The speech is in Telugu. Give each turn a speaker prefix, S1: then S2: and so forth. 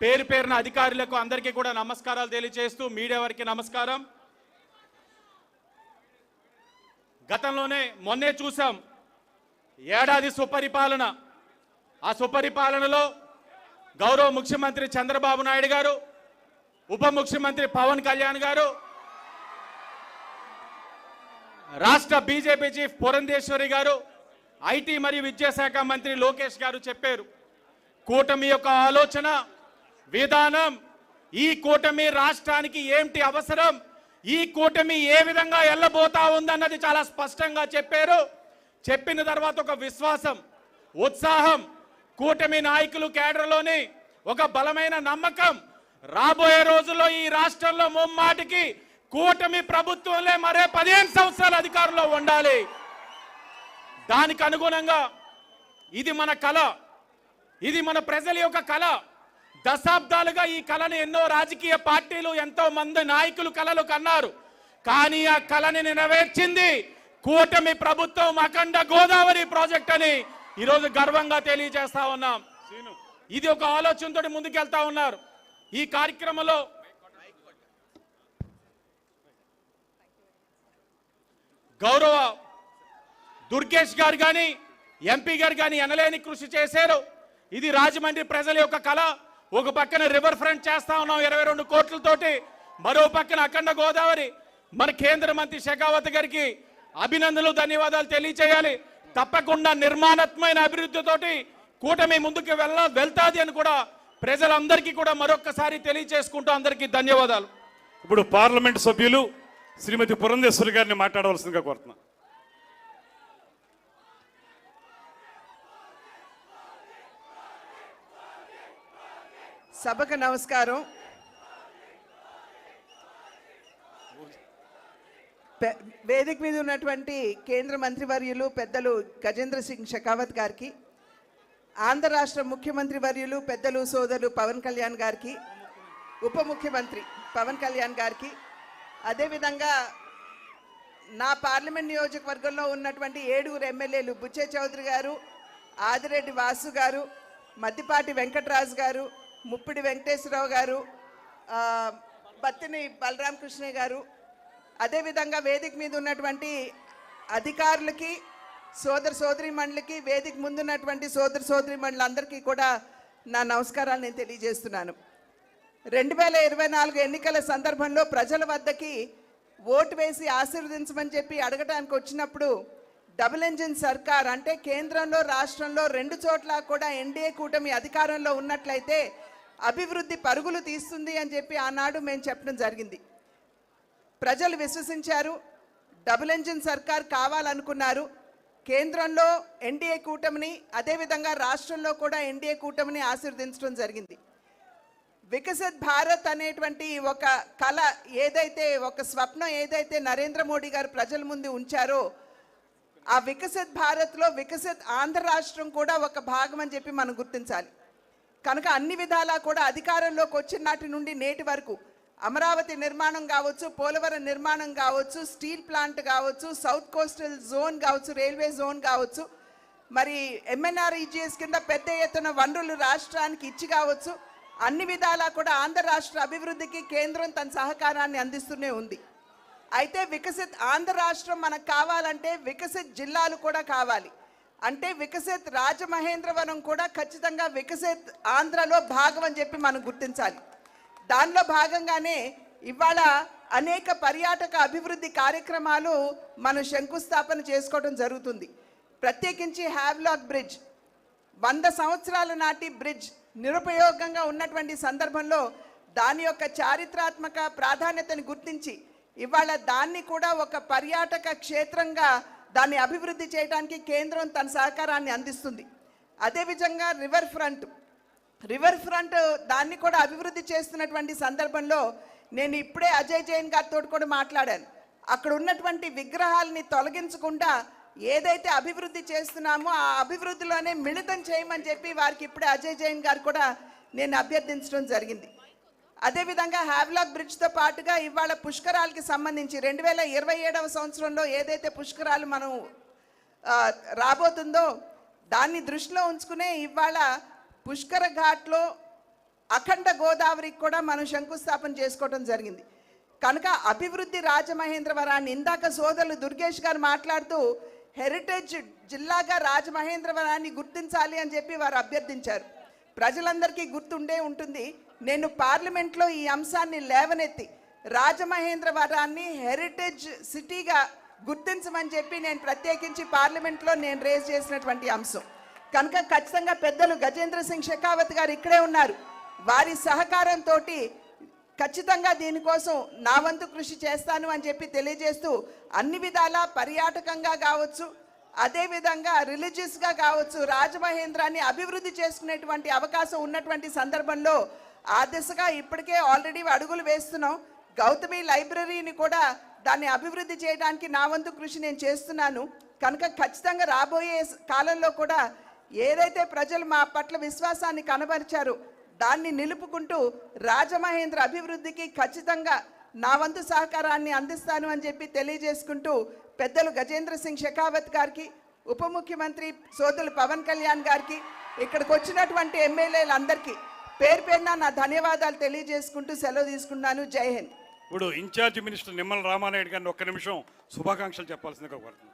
S1: పేరు పేరున అధికారులకు అందరికీ కూడా నమస్కారాలు తెలియజేస్తూ మీడియా వారికి నమస్కారం. గతంలోనే మొన్నే చూసాం ఏడాది సుపరిపాలన. ఆ సుపరిపాలనలో గౌరవ ముఖ్యమంత్రి చంద్రబాబు నాయుడు గారు ఉప ముఖ్యమంత్రి పవన్ కళ్యాణ్ గారు రాష్ట్ర బీజేపీ చీఫ్ పురంధేశ్వరి గారు ఐటీ మరియు విద్యాశాఖ మంత్రి లోకేష్ గారు చెప్పారు. కూటమి యొక్క ఆలోచన విధానం. ఈ కూటమి రాష్ట్రానికి ఏమిటి అవసరం? ఈ కూటమి ఏ విధంగా వెళ్ళబోతా ఉందన్నది చాలా స్పష్టంగా చెప్పారు. చెప్పిన తర్వాత ఒక విశ్వాసం ఉత్సాహం కూటమి నాయకులు కేడర్లోని ఒక బలమైన నమ్మకం. రాబోయే రోజుల్లో ఈ రాష్ట్రంలో ముమ్మాటికి కూటమి ప్రభుత్వంలో మరే పదిహేను సంవత్సరాల అధికారంలో ఉండాలి. దానికి అనుగుణంగా ఇది మన కళ. ఇది మన ప్రజల యొక్క కళ. దశాబ్దాలుగా ఈ కళని ఎన్నో రాజకీయ పార్టీలు ఎంతో మంది నాయకులు కళలు కన్నారు. కానీ ఆ కళని నెరవేర్చింది కూటమి ప్రభుత్వం అఖండ గోదావరి ప్రాజెక్ట్ అని ఈరోజు గర్వంగా తెలియజేస్తా ఉన్నాం. ఇది ఒక ఆలోచనతో ముందుకెళ్తా ఉన్నారు. ఈ కార్యక్రమంలో గౌరవ దుర్గేష్ గారు కానీ ఎంపీ గారు కానీ ఎనలేని కృషి చేశారు. ఇది రాజమండ్రి ప్రజల యొక్క కళ. ఒక పక్కన రివర్ ఫ్రంట్ చేస్తా ఉన్నాం ఇరవై రెండు కోట్లతోటి మరో పక్కన అఖండ గోదావరి. మన కేంద్ర మంత్రి షెకావత్ గారికి అభినందనలు ధన్యవాదాలు తెలియచేయాలి. తప్పకుండా నిర్మాణాత్మైన అభివృద్ధితోటి కూటమి ముందుకు వెళ్ళ వెళ్తాది అని కూడా ప్రజలందరికీ కూడా మరొక్కసారి తెలియచేసుకుంటూ అందరికీ ధన్యవాదాలు.
S2: ఇప్పుడు పార్లమెంట్ సభ్యులు శ్రీమతి పురంధేశ్వరి గారిని మాట్లాడవలసిందిగా కోరుతున్నాను.
S3: సభకు నమస్కారం. వేదిక మీద ఉన్నటువంటి కేంద్ర మంత్రివర్యులు పెద్దలు గజేంద్ర సింగ్ షెకావత్ గారికి ఆంధ్ర రాష్ట్ర ముఖ్యమంత్రి వర్యులు పెద్దలు సోదరులు పవన్ కళ్యాణ్ గారికి ఉప ముఖ్యమంత్రి పవన్ కళ్యాణ్ గారికి అదేవిధంగా నా పార్లమెంట్ నియోజకవర్గంలో ఉన్నటువంటి ఏడుగురు ఎమ్మెల్యేలు బుచ్చే చౌదరి గారు ఆదిరెడ్డి వాసు గారు మద్దిపాటి వెంకటరాజు గారు ముప్పిడి వెంకటేశ్వరరావు గారు ఆ, బత్తిని బలరామకృష్ణ గారు అదేవిధంగా వేదిక మీద ఉన్నటువంటి అధికారులకి సోదర సోదరి మండలికి వేదిక ముందున్నటువంటి సోదర సోదరి మండలందరికీ కూడా నా నమస్కారాలు నేను తెలియజేస్తున్నాను. రెండు వేల ఇరవై నాలుగు ఎన్నికల సందర్భంలో ప్రజల వద్దకి ఓటు వేసి ఆశీర్వదించమని చెప్పి అడగటానికి వచ్చినప్పుడు డబుల్ ఇంజిన్ సర్కార్ అంటే కేంద్రంలో రాష్ట్రంలో రెండు చోట్ల కూడా ఎన్డీఏ కూటమి అధికారంలో ఉన్నట్లయితే అభివృద్ధి పరుగులు తీస్తుంది అని చెప్పి ఆనాడు మేము చెప్పడం జరిగింది. ప్రజలు విశ్వసించారు. డబుల్ ఇంజిన్ సర్కార్ కావాలనుకున్నారు. కేంద్రంలో ఎన్డీఏ కూటమిని అదేవిధంగా రాష్ట్రంలో కూడా ఎన్డీఏ కూటమిని ఆశీర్వదించడం జరిగింది. వికసిత్ భారత్ అనేటువంటి ఒక కళ ఏదైతే ఒక స్వప్నం ఏదైతే నరేంద్ర మోడీ గారు ప్రజల ముందు ఉంచారో ఆ వికసిత్ భారత్లో వికసిత్ ఆంధ్ర రాష్ట్రం కూడా ఒక భాగం అని చెప్పి మనం గుర్తించాలి. కనుక అన్ని విధాలా కూడా అధికారంలోకి వచ్చిన నాటి నుండి నేటి వరకు అమరావతి నిర్మాణం కావచ్చు పోలవరం నిర్మాణం కావచ్చు స్టీల్ ప్లాంట్ కావచ్చు సౌత్ కోస్టల్ జోన్ కావచ్చు రైల్వే జోన్ కావచ్చు మరి ఎంఎన్ఆర్ఈజిఎస్ కింద పెద్ద ఎత్తున వనరులు రాష్ట్రానికి ఇచ్చి కావచ్చు అన్ని విధాలా కూడా ఆంధ్ర రాష్ట్ర అభివృద్ధికి కేంద్రం తన సహకారాన్ని అందిస్తూనే ఉంది. అయితే వికసిత్ ఆంధ్ర రాష్ట్రం మనకు కావాలంటే వికసిత్ జిల్లాలు కూడా కావాలి. అంటే వికసిత్ రాజమహేంద్రవరం కూడా ఖచ్చితంగా వికసిత్ ఆంధ్రలో భాగం అని చెప్పి మనం గుర్తించాలి. దానిలో భాగంగానే ఇవాళ అనేక పర్యాటక అభివృద్ధి కార్యక్రమాలు మనం శంకుస్థాపన చేసుకోవడం జరుగుతుంది. ప్రత్యేకించి హ్యావ్లాక్ బ్రిడ్జ్ వంద సంవత్సరాల నాటి బ్రిడ్జ్ నిరుపయోగంగా ఉన్నటువంటి సందర్భంలో దాని యొక్క చారిత్రాత్మక ప్రాధాన్యతను గుర్తించి ఇవాళ దాన్ని కూడా ఒక పర్యాటక క్షేత్రంగా దాన్ని అభివృద్ధి చేయడానికి కేంద్రం తన సహకారాన్ని అందిస్తుంది. అదేవిధంగా రివర్ ఫ్రంట్ రివర్ ఫ్రంట్ దాన్ని కూడా అభివృద్ధి చేస్తున్నటువంటి సందర్భంలో నేను ఇప్పుడే అజయ్ జైన్ గారితో కూడా మాట్లాడాను. అక్కడ ఉన్నటువంటి విగ్రహాలని తొలగించకుండా ఏదైతే అభివృద్ధి చేస్తున్నామో ఆ అభివృద్ధిలోనే మిళితం చేయమని చెప్పి వారికి ఇప్పుడే అజయ్ జైన్ గారు కూడా నేను అభ్యర్థించడం జరిగింది. అదేవిధంగా హ్యావ్లాక్ బ్రిడ్జ్తో పాటుగా ఇవాళ పుష్కరాలకి సంబంధించి రెండు వేల ఇరవై ఏడవ సంవత్సరంలో ఏదైతే పుష్కరాలు మనం రాబోతుందో దాన్ని దృష్టిలో ఉంచుకునే ఇవాళ పుష్కర ఘాట్లో అఖండ గోదావరికి కూడా మనం శంకుస్థాపన చేసుకోవడం జరిగింది. కనుక అభివృద్ధి రాజమహేంద్రవరాన్ని ఇందాక సోదరులు దుర్గేష్ గారు మాట్లాడుతూ హెరిటేజ్ జిల్లాగా రాజమహేంద్రవరాన్ని గుర్తించాలి అని చెప్పి వారు అభ్యర్థించారు. ప్రజలందరికీ గుర్తుండే ఉంటుంది నేను పార్లమెంట్లో ఈ అంశాన్ని లేవనెత్తి రాజమహేంద్రవరాన్ని హెరిటేజ్ సిటీగా గుర్తించమని చెప్పి నేను ప్రత్యేకించి పార్లమెంట్లో నేను రేజ్ చేసినటువంటి అంశం. కనుక ఖచ్చితంగా పెద్దలు గజేంద్ర సింగ్ షెకావత్ గారు ఇక్కడే ఉన్నారు. వారి సహకారంతో ఖచ్చితంగా దీనికోసం నా వంతు కృషి చేస్తాను అని చెప్పి తెలియజేస్తూ అన్ని విధాలా పర్యాటకంగా కావచ్చు అదేవిధంగా రిలీజియస్గా కావచ్చు రాజమహేంద్రాన్ని అభివృద్ధి చేసుకునేటువంటి అవకాశం ఉన్నటువంటి సందర్భంలో ఆ దిశగా ఇప్పటికే ఆల్రెడీ అడుగులు వేస్తున్నాం. గౌతమి లైబ్రరీని కూడా దాన్ని అభివృద్ధి చేయడానికి నా వంతు కృషి నేను చేస్తున్నాను. కనుక ఖచ్చితంగా రాబోయే కాలంలో కూడా ఏదైతే ప్రజలు మా పట్ల విశ్వాసాన్ని కనబరిచారు దాన్ని నిలుపుకుంటూ రాజమహేంద్ర అభివృద్ధికి ఖచ్చితంగా నా వంతు సహకారాన్ని అందిస్తాను అని చెప్పి తెలియజేసుకుంటూ పెద్దలు గజేంద్ర సింగ్ షెకావత్ గారికి ఉప ముఖ్యమంత్రి సోదరులు పవన్ కళ్యాణ్ గారికి ఇక్కడికి వచ్చినటువంటి ఎమ్మెల్యేలందరికీ పేరు పేరున నా ధన్యవాదాలు తెలియజేసుకుంటూ సెలవు తీసుకున్నాను. జై హింద్.
S2: ఇప్పుడు ఇన్ఛార్జ్ మినిస్టర్ నిమ్మల రామానాయుడు గారిని ఒక్క నిమిషం శుభాకాంక్షలు చెప్పాల్సిందిగా కోరుతున్నాను.